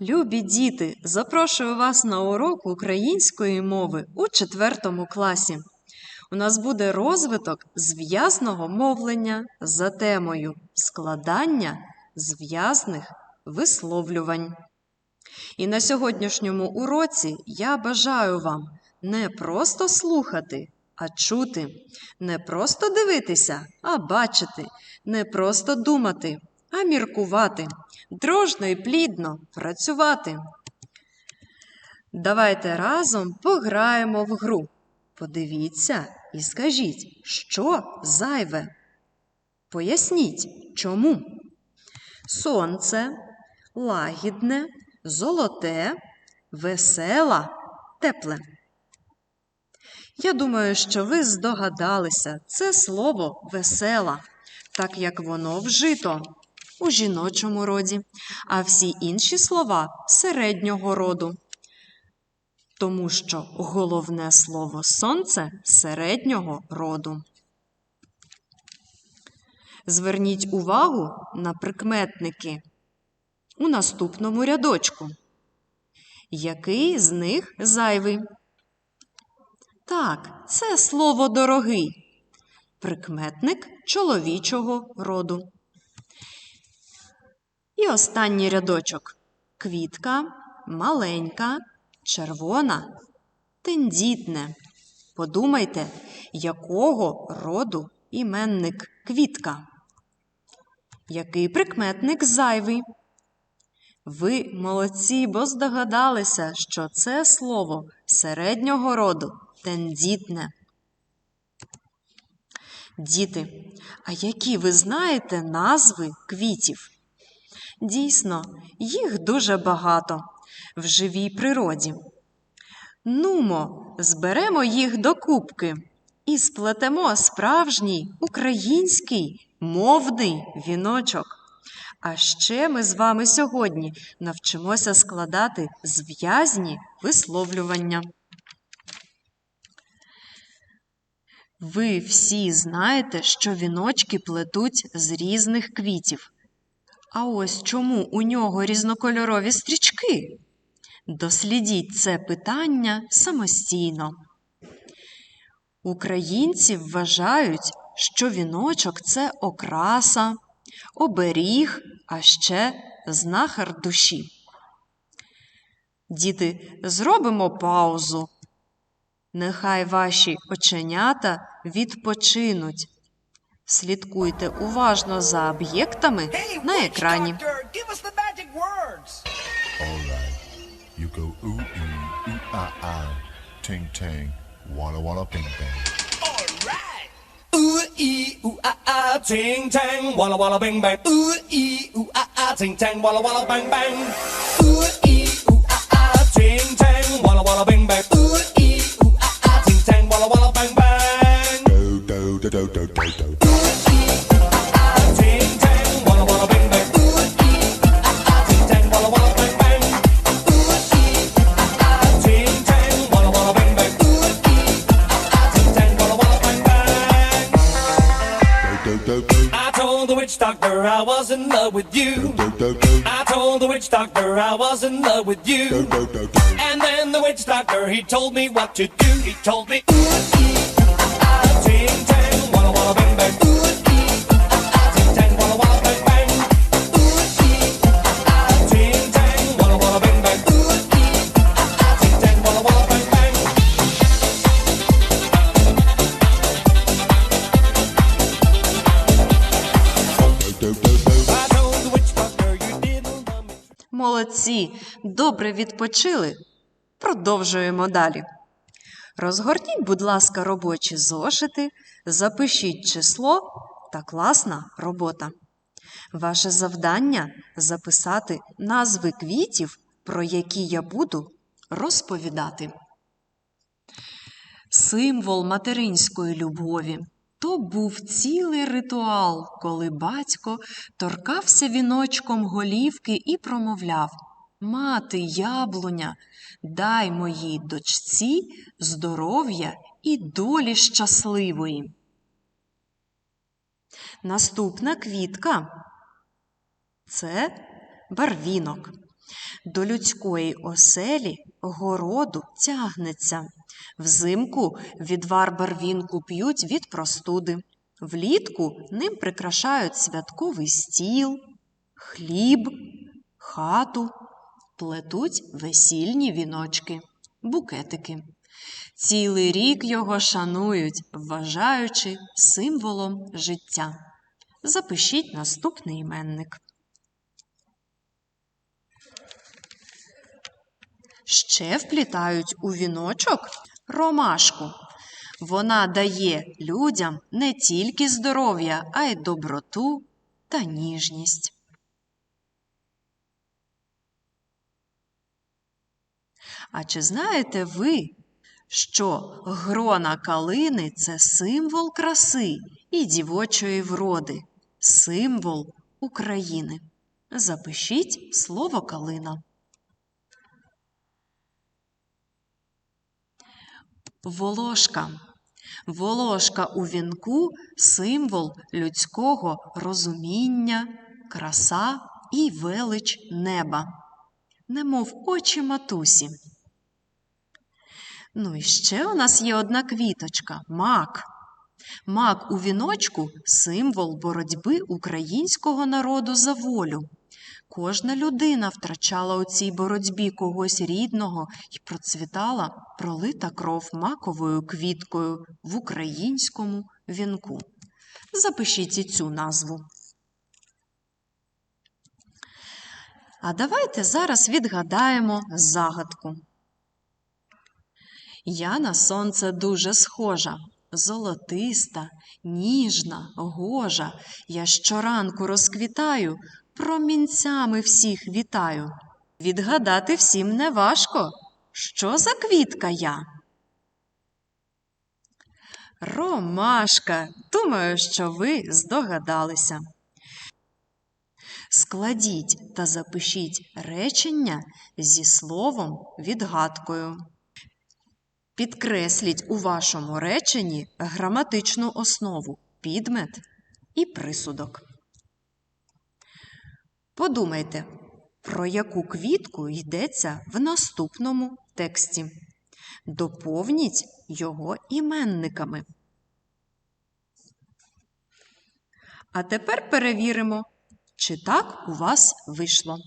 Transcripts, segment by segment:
Любі діти, запрошую вас на урок української мови у четвертому класі. У нас буде розвиток зв'язного мовлення за темою складання зв'язних висловлювань. І на сьогоднішньому уроці я бажаю вам не просто слухати, а чути, не просто дивитися, а бачити, не просто думати, а міркувати, дружно і плідно працювати. Давайте разом пограємо в гру. Подивіться і скажіть, що зайве. Поясніть, чому. Сонце, лагідне, золоте, веселе, тепле. Я думаю, що ви здогадалися, це слово весела, так як воно вжито у жіночому роді, а всі інші слова середнього роду. Тому що головне слово сонце середнього роду. Зверніть увагу на прикметники у наступному рядочку. Який з них зайвий? Так, це слово дорогий. Прикметник чоловічого роду. І останній рядочок. Квітка маленька, червона, тендітне. Подумайте, якого роду іменник квітка? Який прикметник зайвий? Ви молодці, бо здогадалися, що це слово середнього роду тендітне. Діти, а які ви знаєте назви квітів? Дійсно, їх дуже багато в живій природі. Нумо, зберемо їх до кубки і сплетемо справжній український мовний віночок. А ще ми з вами сьогодні навчимося складати зв'язні висловлювання. Ви всі знаєте, що віночки плетуть з різних квітів. А ось чому у нього різнокольорові стрічки? Дослідіть це питання самостійно. Українці вважають, що віночок це окраса, оберіг, а ще знахар душі. Діти, зробимо паузу. Нехай ваші оченята відпочинуть. Слідкуйте уважно за об'єктами Hey, на екрані. doctor, give us the magic words. Witch doctor I was in love with you. do do do. And then the witch doctor he told me what to do. He told me ooh ee ah ting tang walla walla bang bang. Ooh Молодці, добре відпочили. Продовжуємо далі. Розгорніть, будь ласка, робочі зошити, запишіть число та класна робота. Ваше завдання записати назви квітів, про які я буду розповідати. Символ материнської любові. То був цілий ритуал, коли батько торкався віночком голівки і промовляв Мати, яблуня, дай моїй дочці здоров'я і долі щасливої. Наступна квітка це барвінок. До людської оселі городу тягнеться. Взимку відвар барвінку п'ють від простуди. Влітку ним прикрашають святковий стіл, хліб, хату, плетуть весільні віночки, букетики. Цілий рік його шанують, вважаючи символом життя. Запишіть наступний іменник. Ще вплітають у віночок ромашку. Вона дає людям не тільки здоров'я, а й доброту та ніжність. А чи знаєте ви, що грона калини це символ краси і дівочої вроди, символ України? Запишіть слово калина. Волошка. Волошка у вінку символ людського розуміння, краса і велич неба, немов очі матусі. Ну і ще у нас є одна квіточка мак. Мак у віночку символ боротьби українського народу за волю. Кожна людина втрачала у цій боротьбі когось рідного і процвітала пролита кров маковою квіткою в українському вінку. Запишіть і цю назву. А давайте зараз відгадаємо загадку. Я на сонце дуже схожа, золотиста, ніжна, гожа. Я щоранку розквітаю, промінцями всіх вітаю. Відгадати всім не важко. Що за квітка я? Ромашка. Думаю, що ви здогадалися. Складіть та запишіть речення зі словом відгадкою. Підкресліть у вашому реченні граматичну основу, підмет і присудок. Подумайте, про яку квітку йдеться в наступному тексті. Доповніть його іменниками. А тепер перевіримо, чи так у вас вийшло.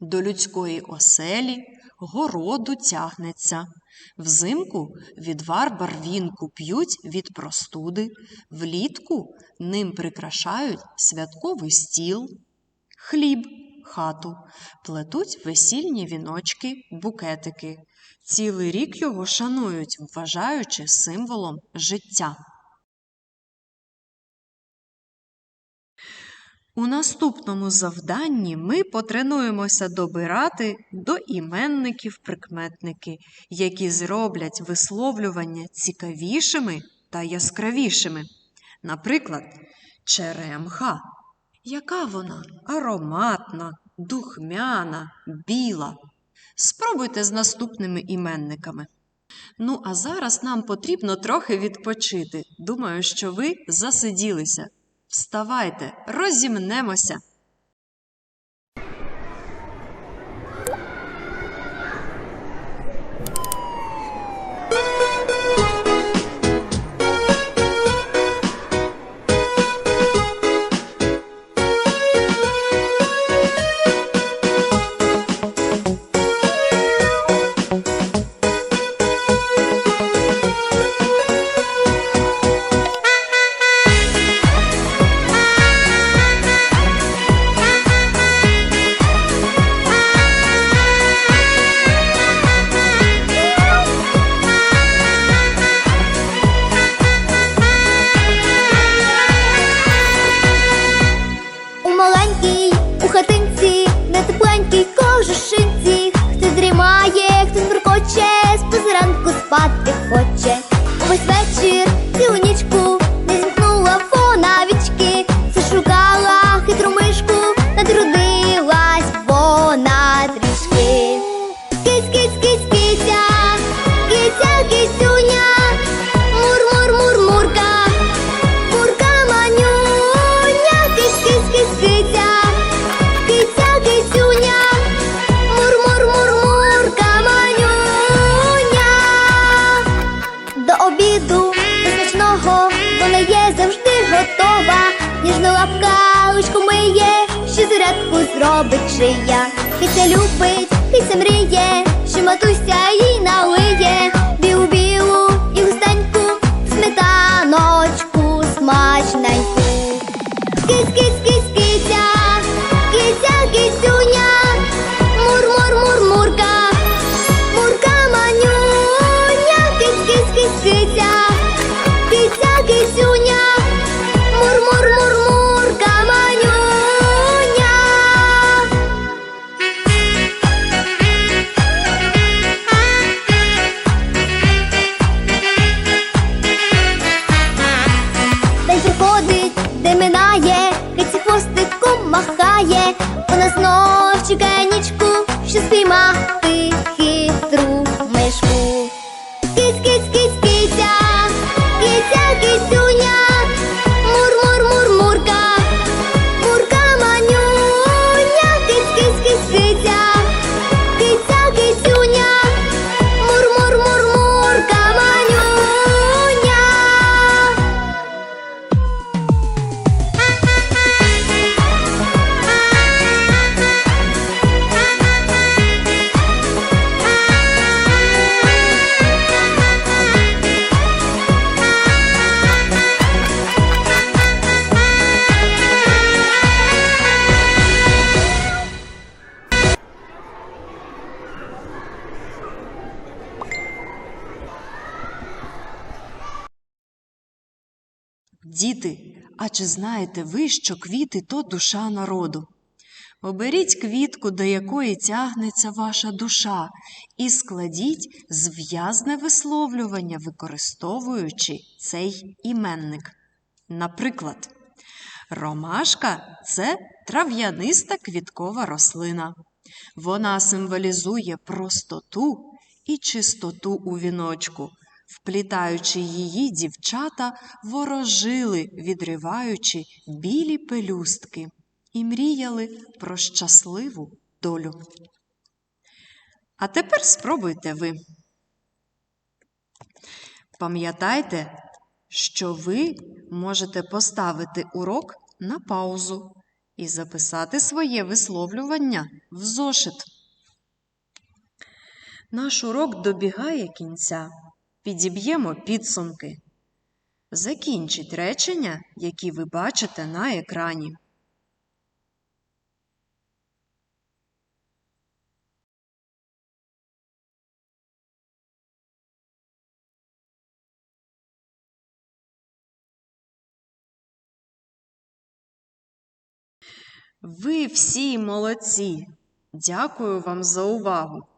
До людської оселі городу тягнеться. Взимку відвар барвінку п'ють від простуди, влітку ним прикрашають святковий стіл, хліб, хату, плетуть весільні віночки, букетики. Цілий рік його шанують, вважаючи символом життя. У наступному завданні ми потренуємося добирати до іменників прикметники, які зроблять висловлювання цікавішими та яскравішими. Наприклад, черемха. Яка вона ароматна, духмяна, біла. Спробуйте з наступними іменниками. Ну, а зараз нам потрібно трохи відпочити. Думаю, що ви засиділися. Вставайте, розімнемося. Спати хоче. Робить чия. Киця любить, киця мріє, що матуся їй вона знов чеканічку, що спіймати Діти, а чи знаєте ви, що квіти то душа народу? Оберіть квітку, до якої тягнеться ваша душа, і складіть зв'язне висловлювання, використовуючи цей іменник. Наприклад, ромашка це трав'яниста квіткова рослина. Вона символізує простоту і чистоту у віночку. Вплітаючи її, дівчата ворожили, відриваючи білі пелюстки, і мріяли про щасливу долю. А тепер спробуйте ви. Пам'ятайте, що ви можете поставити урок на паузу і записати своє висловлювання в зошит. Наш урок добігає кінця. Підіб'ємо підсумки. Закінчіть речення, які ви бачите на екрані. Ви всі молодці. Дякую вам за увагу.